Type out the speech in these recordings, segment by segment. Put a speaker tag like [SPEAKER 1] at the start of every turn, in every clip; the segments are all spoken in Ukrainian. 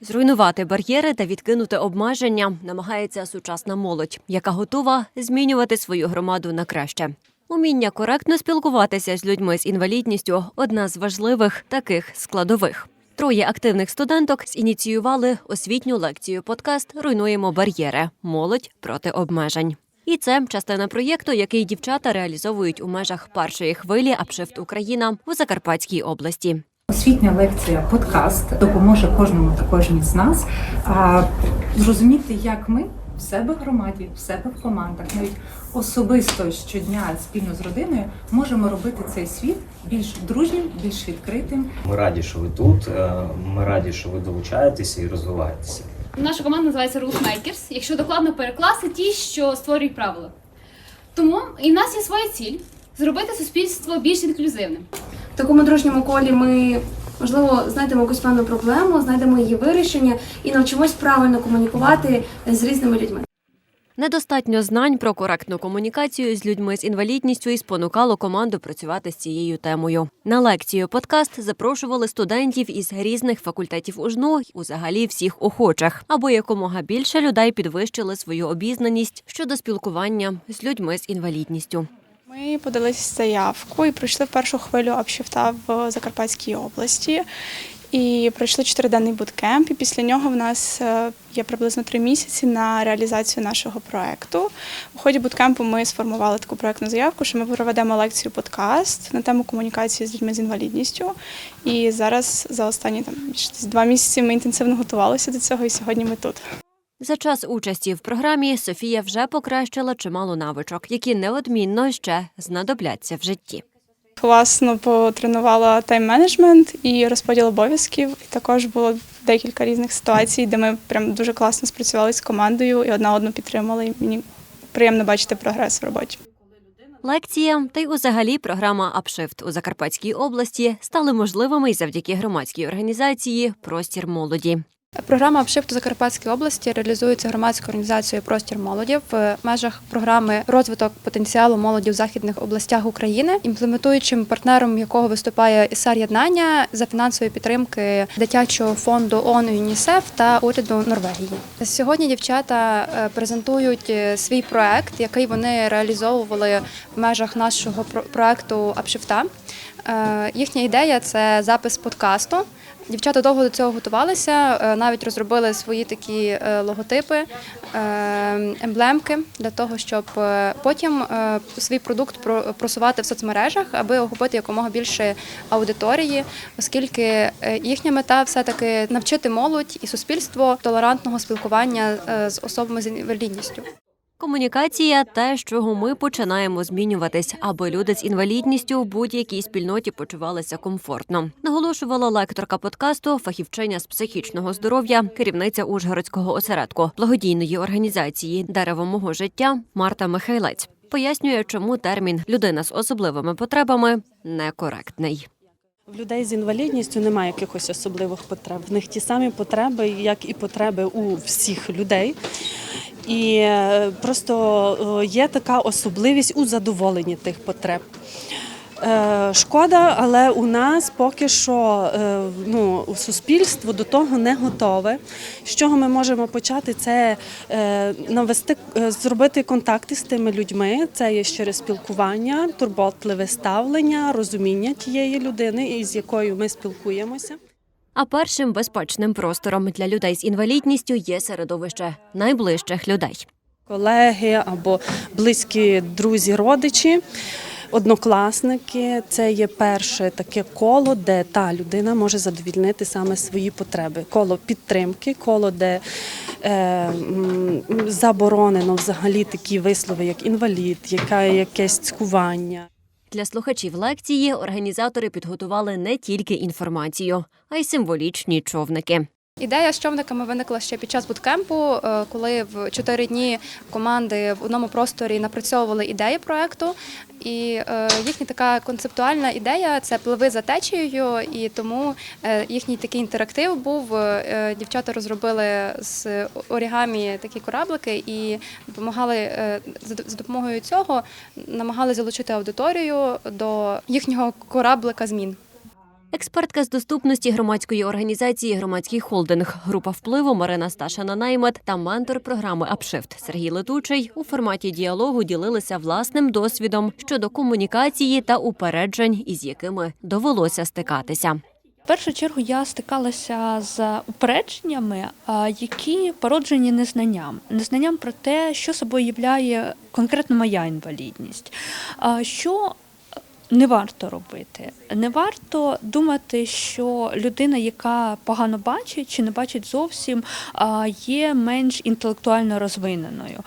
[SPEAKER 1] Зруйнувати бар'єри та відкинути обмеження намагається сучасна молодь, яка готова змінювати свою громаду на краще. Уміння коректно спілкуватися з людьми з інвалідністю одна з важливих таких складових. Троє активних студенток зініціювали освітню лекцію подкаст Руйнуємо бар'єри. Молодь проти обмежень. І це частина проєкту, який дівчата реалізовують у межах першої хвилі Апшифт Україна у Закарпатській області.
[SPEAKER 2] Освітня лекція, подкаст допоможе кожному та кожній з нас а, зрозуміти, як ми в себе в громаді, в себе в командах, навіть особисто щодня спільно з родиною можемо робити цей світ більш дружнім, більш відкритим.
[SPEAKER 3] Ми раді, що ви тут. е, Ми раді, що ви долучаєтеся і розвиваєтеся.
[SPEAKER 4] Наша команда називається Rules Makers, якщо докладно перекласти ті, що створюють правила. Тому і в нас є своя ціль зробити суспільство більш інклюзивним.
[SPEAKER 5] Такому дружньому колі ми можливо знайдемо якусь певну проблему, знайдемо її вирішення і навчимось правильно комунікувати з різними людьми.
[SPEAKER 1] Недостатньо знань про коректну комунікацію з людьми з інвалідністю і спонукало команду працювати з цією темою. На лекцію подкаст запрошували студентів із різних факультетів УЖНУ і взагалі всіх охочих, аби якомога більше людей підвищили свою обізнаність щодо спілкування з людьми з інвалідністю.
[SPEAKER 6] Ми подалися заявку і пройшли першу хвилю обшифта в Закарпатській області. І пройшли чотириденний буткемп. І після нього в нас е, є приблизно три місяці на реалізацію нашого проекту. У ході буткемпу ми сформували таку проектну заявку, що ми проведемо лекцію подкаст на тему комунікації з людьми з інвалідністю. І зараз за останні там два місяці ми інтенсивно готувалися до цього, і сьогодні ми тут.
[SPEAKER 1] За час участі в програмі Софія вже покращила чимало навичок, які неодмінно ще знадобляться в житті.
[SPEAKER 6] Класно потренувала тайм-менеджмент і розподіл обов'язків. І також було декілька різних ситуацій, де ми прям дуже класно спрацювали з командою і одна одну підтримали. І мені приємно бачити прогрес в роботі.
[SPEAKER 1] Лекція та й взагалі програма Апшифт у Закарпатській області стали можливими й завдяки громадській організації Простір молоді.
[SPEAKER 7] Програма «Апшифт» у Закарпатській області реалізується громадською організацією Простір молоді в межах програми розвиток потенціалу молоді в західних областях України, імплементуючим партнером якого виступає ІСАР Єднання за фінансової підтримки дитячого фонду ООН ЮНІСЕФ та уряду Норвегії. Сьогодні дівчата е, презентують е, свій проект, який вони реалізовували в межах нашого проекту Апшифта. Е, Їхня ідея це запис подкасту. Дівчата довго до цього готувалися, е, навіть розробили свої такі е, логотипи, е, емблемки для того, щоб потім свій продукт про- просувати в соцмережах, аби охопити якомога більше аудиторії, оскільки їхня мета все-таки навчити молодь і суспільство толерантного спілкування з особами з інвалідністю.
[SPEAKER 1] Комунікація те, з чого ми починаємо змінюватись, аби люди з інвалідністю в будь-якій спільноті почувалися комфортно. Наголошувала лекторка подкасту, фахівчиня з психічного здоров'я, керівниця Ужгородського осередку благодійної організації Дерево мого життя Марта Михайлець. Пояснює, чому термін людина з особливими потребами некоректний.
[SPEAKER 8] В людей з інвалідністю немає якихось особливих потреб. В них ті самі потреби, як і потреби у всіх людей. І е, просто е, є така особливість у задоволенні тих потреб. Е, Шкода, але у нас поки що ну, суспільство до того не готове. З чого ми можемо почати? Це навести, зробити контакти з тими людьми. Це є через спілкування, турботливе ставлення, розуміння тієї людини, із якою ми спілкуємося.
[SPEAKER 1] А першим безпечним простором для людей з інвалідністю є середовище найближчих людей.
[SPEAKER 8] Колеги або близькі друзі, родичі. Однокласники це є перше таке коло, де та людина може задовільнити саме свої потреби. Коло підтримки, коло, де е, заборонено взагалі такі вислови, як інвалід, яка якесь цькування.
[SPEAKER 1] Для слухачів лекції організатори підготували не тільки інформацію, а й символічні човники.
[SPEAKER 7] Ідея з човниками виникла ще під час буткемпу, е, коли в чотири дні команди в одному просторі напрацьовували ідеї проекту. І е, їхня така концептуальна ідея це пливи за течією, і тому е, їхній такий інтерактив був. Дівчата розробили з орігамі такі кораблики і допомагали за допомогою цього намагали залучити аудиторію до їхнього кораблика змін.
[SPEAKER 1] Експертка з доступності громадської організації Громадський холдинг, група впливу Марина Сташина Наймет та ментор програми Апшифт Сергій Летучий у форматі діалогу ділилися власним досвідом щодо комунікації та упереджень, із якими довелося стикатися.
[SPEAKER 9] В першу чергу я стикалася з упередженнями, які породжені незнанням, незнанням про те, що собою являє конкретно моя інвалідність. Що не варто робити. Не варто думати, що людина, яка погано бачить чи не бачить зовсім, є менш інтелектуально розвиненою,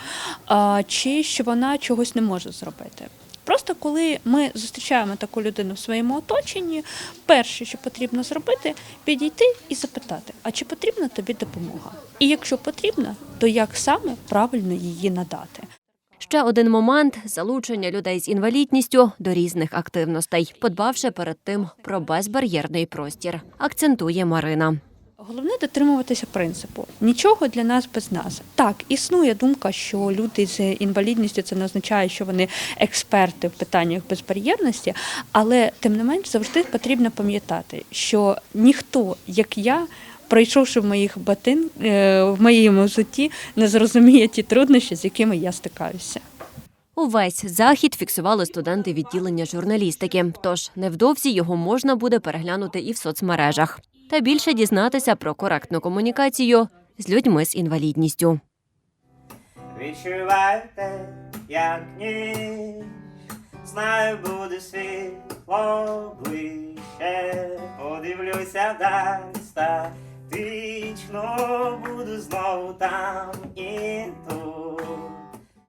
[SPEAKER 9] чи що вона чогось не може зробити. Просто коли ми зустрічаємо таку людину в своєму оточенні, перше, що потрібно зробити, підійти і запитати, а чи потрібна тобі допомога? І якщо потрібна, то як саме правильно її надати?
[SPEAKER 1] Ще один момент залучення людей з інвалідністю до різних активностей, подбавши перед тим про безбар'єрний простір, акцентує Марина.
[SPEAKER 9] Головне дотримуватися принципу нічого для нас без нас. Так, існує думка, що люди з інвалідністю це не означає, що вони експерти в питаннях безбар'єрності, але тим не менш завжди потрібно пам'ятати, що ніхто, як я. Пройшовши в моїх батин е, в моєму житті, не зрозуміє ті труднощі, з якими я стикаюся.
[SPEAKER 1] Увесь захід фіксували студенти відділення журналістики. Тож невдовзі його можна буде переглянути і в соцмережах. Та більше дізнатися про коректну комунікацію з людьми з інвалідністю.
[SPEAKER 10] Відчувайте, як ніч, знаю, буде світло ближче, подивлюся вдаль статично, буду знову там і тут.